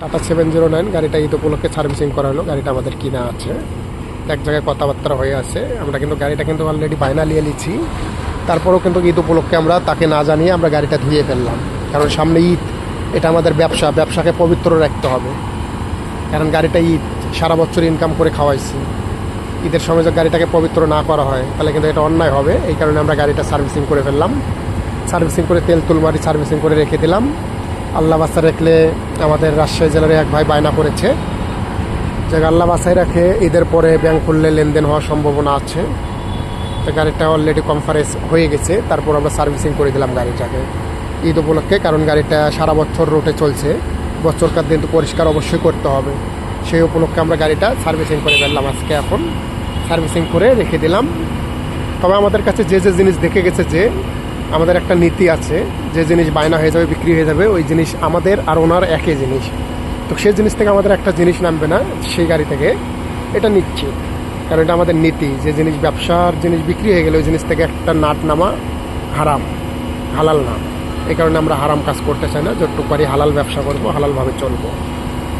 Tata seven zero nine গাড়িটা ঈদ উপলক্ষে servicing করা হলো। গাড়িটা আমাদের কিনা আছে। এক জায়গায় কথাবার্তা হয়ে আছে। আমরা কিন্তু গাড়িটা কিন্তু অলরেডি নিয়ে নিচ্ছি। তারপরেও কিন্তু ঈদ উপলক্ষে আমরা তাকে না জানিয়ে আমরা গাড়িটা ধুয়ে ফেললাম। কারণ সামনে ঈদ, এটা আমাদের ব্যবসা। ব্যবসাকে পবিত্র রাখতে হবে। কারণ গাড়িটা ঈদ, সারা বছর ইনকাম করে খাওয়াইছি। ঈদের সময় যদি গাড়িটাকে পবিত্র না করা হয়, তাহলে কিন্তু এটা অন্যায় হবে। এই কারণে আমরা গাড়িটা সার্ভিসিং করে ফেললাম। সার্ভিসিং করে তেল তুলমারি সার্ভিসিং করে রেখে দিলাম। আল্লাহ বাসা রাখলে আমাদের রাজশাহী জেলার এক ভাই বায়না করেছে। যে আল্লাহ বাসায় রাখে, ঈদের পরে ব্যাংক খুললে লেনদেন হওয়ার সম্ভাবনা আছে। তো গাড়িটা অলরেডি কনফারেন্স হয়ে গেছে, তারপর আমরা সার্ভিসিং করে দিলাম গাড়িটাকে। ঈদ উপলক্ষে, কারণ গাড়িটা সারা বছর রোটে চলছে। বছরকার দিন তো পরিষ্কার অবশ্যই করতে হবে। সেই উপলক্ষে আমরা গাড়িটা সার্ভিসিং করে ফেললাম আজকে এখন। সার্ভিসিং করে রেখে দিলাম। তবে আমাদের কাছে যে যে জিনিস দেখে গেছে যে আমাদের একটা নীতি আছে, যে জিনিস বায়না হয়ে যাবে, বিক্রি হয়ে যাবে, ওই জিনিস আমাদের আর ওনার একই জিনিস। তো সেই জিনিস থেকে আমাদের একটা জিনিস নামবে না, সেই গাড়ি থেকে। এটা নিশ্চিত। কারণ এটা আমাদের নীতি, যে জিনিস ব্যবসার জিনিস বিক্রি হয়ে গেলে ওই জিনিস থেকে একটা নাট নামা হারাম, হালাল না। এই কারণে আমরা হারাম কাজ করতে চাই না, যতটুকু পারি হালাল ব্যবসা করব, হালালভাবে চলবো।